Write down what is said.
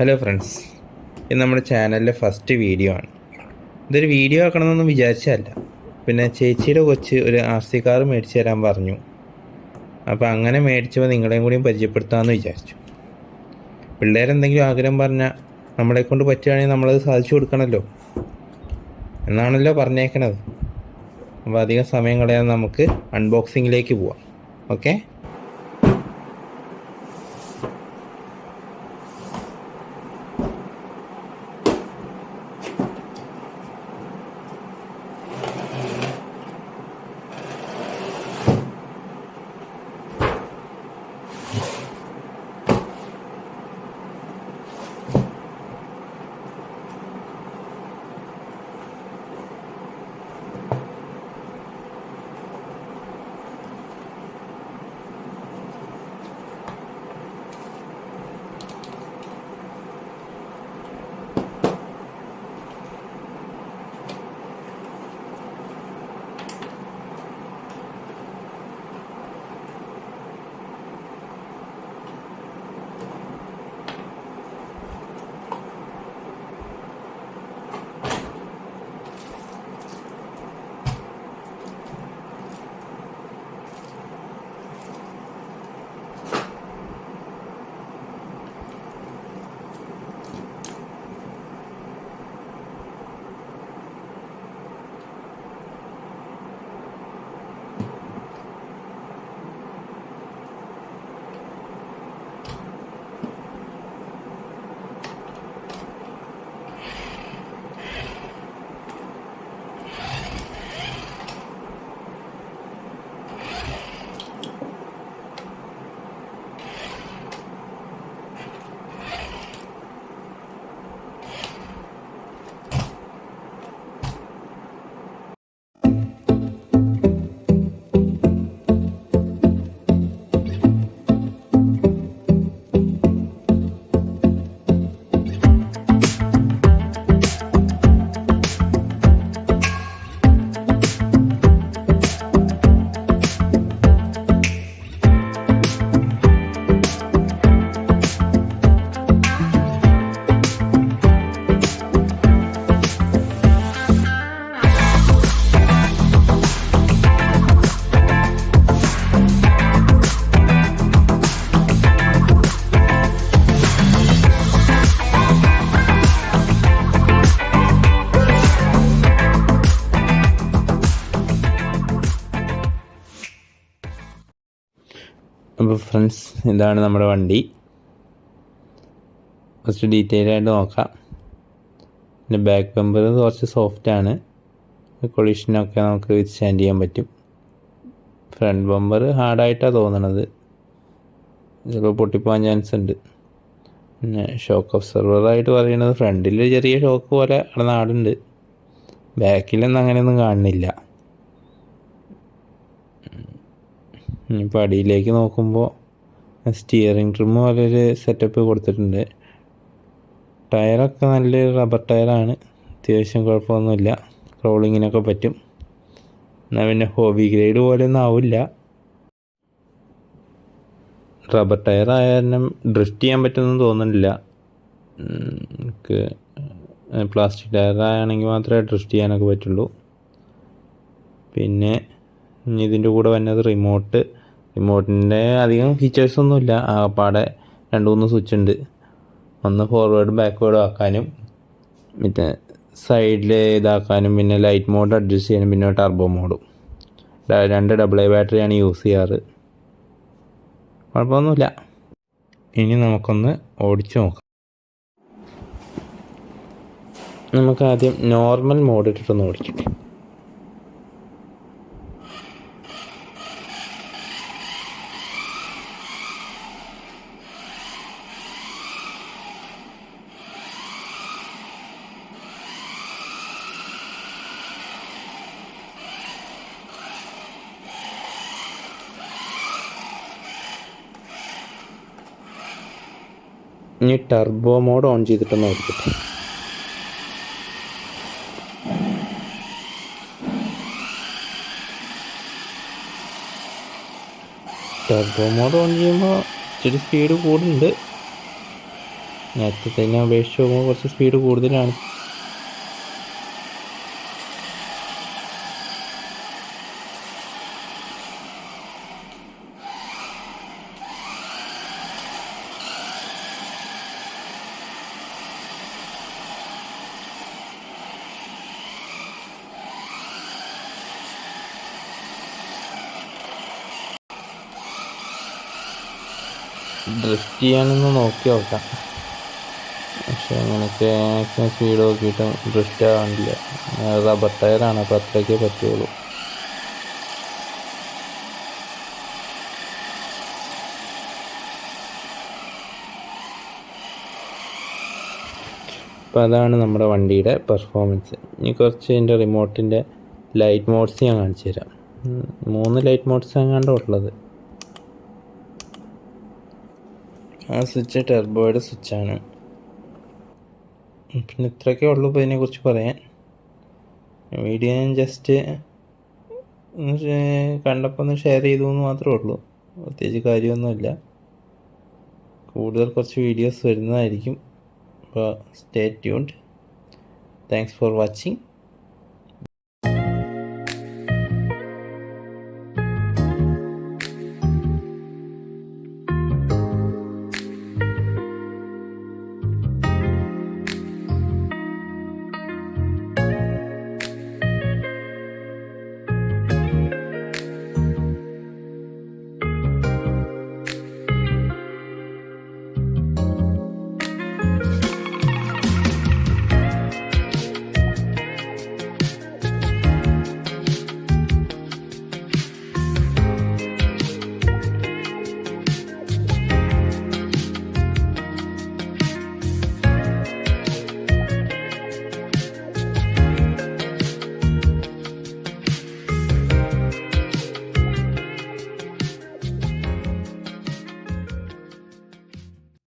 Hello friends ഇത് നമ്മുടെ ചാനലിലെ ഫസ്റ്റ് വീഡിയോ ആണ്. ഇതൊരു വീഡിയോ ആക്കണമെന്നൊന്നും വിചാരിച്ചതല്ല. പിന്നെ ചേച്ചിയുടെ കൊച്ച് ഒരു ആർ സി കാർ മേടിച്ച് തരാൻ പറഞ്ഞു. അപ്പോൾ അങ്ങനെ മേടിച്ചപ്പോൾ നിങ്ങളെയും കൂടിയും പരിചയപ്പെടുത്താമെന്ന് വിചാരിച്ചു. പിള്ളേരെന്തെങ്കിലും ആഗ്രഹം പറഞ്ഞാൽ നമ്മളെ കൊണ്ട് പറ്റുകയാണെങ്കിൽ നമ്മളത് സാധിച്ചു കൊടുക്കണമല്ലോ എന്നാണല്ലോ പറഞ്ഞേക്കണത്. അപ്പോൾ അധികം സമയം കളയാതെ നമുക്ക് അൺബോക്സിങ്ങിലേക്ക് പോവാം. ഓക്കെ അപ്പോൾ ഫ്രണ്ട്സ് ഇതാണ് നമ്മുടെ വണ്ടി. കുറച്ച് ഡീറ്റെയിൽ ആയിട്ട് നോക്കാം. പിന്നെ ബാക്ക് ബമ്പർ കുറച്ച് സോഫ്റ്റ് ആണ്. കൊളീഷനൊക്കെ നമുക്ക് വിത്ത്സ്റ്റാൻഡ് ചെയ്യാൻ പറ്റും. ഫ്രണ്ട് ബമ്പർ ഹാർഡായിട്ടാണ് തോന്നണത്. ചിലപ്പോൾ പൊട്ടിപ്പോകാൻ ചാൻസ് ഉണ്ട്. പിന്നെ ഷോക്ക് ഒബ്സർവറായിട്ട് പറയുന്നത് ഫ്രണ്ടിൽ ചെറിയ ഷോക്ക് പോലെ അവിടെ നാടുണ്ട് ബാക്കിലൊന്നും അങ്ങനെയൊന്നും കാണുന്നില്ല. ഇനിയിപ്പോൾ അടിയിലേക്ക് നോക്കുമ്പോൾ സ്റ്റിയറിംഗ് ട്രിം പോലൊരു സെറ്റപ്പ് കൊടുത്തിട്ടുണ്ട്. ടയറൊക്കെ നല്ല റബ്ബർ ടയറാണ് അത്യാവശ്യം കുഴപ്പമൊന്നുമില്ല. റോളിങ്ങിനൊക്കെ പറ്റും. എന്നാൽ പിന്നെ ഹോബി ഗ്രേഡ് പോലെയൊന്നും ആവില്ല. റബ്ബർ ടയർ ഡ്രിഫ്റ്റ് ചെയ്യാൻ പറ്റുമെന്ന് തോന്നുന്നില്ല. എനിക്ക് പ്ലാസ്റ്റിക് ടയർ ആണെങ്കിൽ മാത്രമേ ഡ്രിഫ്റ്റ് ചെയ്യാനൊക്കെ പറ്റുള്ളൂ. പിന്നെ ഇതിന്റെ കൂടെ വന്നത് റിമോട്ട് റിമോട്ടിന്റെ അധികം ഫീച്ചേഴ്സൊന്നുമില്ല ആകപ്പാടെ രണ്ട് മൂന്ന് സ്വിച്ച് ഉണ്ട്. ഒന്ന് ഫോർവേഡ് ബാക്ക്വേഡും ആക്കാനും പിന്നെ സൈഡിൽ ഇതാക്കാനും പിന്നെ ലൈറ്റ് മോഡ് അഡ്ജസ്റ്റ് ചെയ്യാനും പിന്നെ ടർബോ മോഡും രണ്ട് ഡബിൾ എ ബാറ്ററിയാണ് യൂസ് ചെയ്യാറ്. കുഴപ്പമൊന്നുമില്ല. ഇനി നമുക്കൊന്ന് ഓടിച്ചു നോക്കാം. നമുക്കാദ്യം നോർമൽ മോഡ് ഇട്ടിട്ടൊന്ന് ഓടിക്കട്ടെ. ഇനി ടർബോ മോഡ് ഓൺ ചെയ്തിട്ടൊന്ന് ഓടിക്കട്ടെ. ടർബോ മോഡ് ഓൺ ചെയ്യുമ്പോൾ ഇച്ചിരി സ്പീഡ് കൂടുന്നുണ്ട്. നേരത്തെ തന്നെ അപേക്ഷിച്ച് നോക്കുമ്പോൾ കുറച്ച് സ്പീഡ് കൂടുതലാണ്. ഡ്രിഫ്റ്റ് ചെയ്യാനൊന്ന് നോക്കി നോക്കാം. പക്ഷെ അങ്ങനെയൊക്കെ മാക്സിമം സ്പീഡ് നോക്കിയിട്ടും ഡ്രിഫ്റ്റ് ആവണില്ല റബ്ബർ ടയറാണ് അപ്പോൾ അത്രയ്ക്ക് പറ്റുള്ളൂ. അപ്പോൾ അതാണ് നമ്മുടെ വണ്ടിയുടെ പെർഫോമൻസ് ഇനി കുറച്ച് എന്റെ റിമോട്ടിന്റെ ലൈറ്റ് മോഡ്സ് ഞാൻ കാണിച്ചു തരാം മൂന്ന് ലൈറ്റ് മോഡ്സ് എങ്ങാണ്ട് ഉള്ളത്. ആ സ്വിച്ച് ടെർബോയുടെ സ്വിച്ചാണ് പിന്നെ ഇത്രയൊക്കെ ഉള്ളൂ ഇപ്പോൾ ഇതിനെക്കുറിച്ച് പറയാൻ. വീഡിയോ ഞാൻ ജസ്റ്റ് കണ്ടപ്പോൾ ഒന്ന് ഷെയർ ചെയ്തു എന്ന് മാത്രമേ ഉള്ളൂ. പ്രത്യേകിച്ച് കാര്യമൊന്നുമില്ല. കൂടുതൽ കുറച്ച് വീഡിയോസ് വരുന്നതായിരിക്കും. അപ്പോൾ stay tuned thanks for watching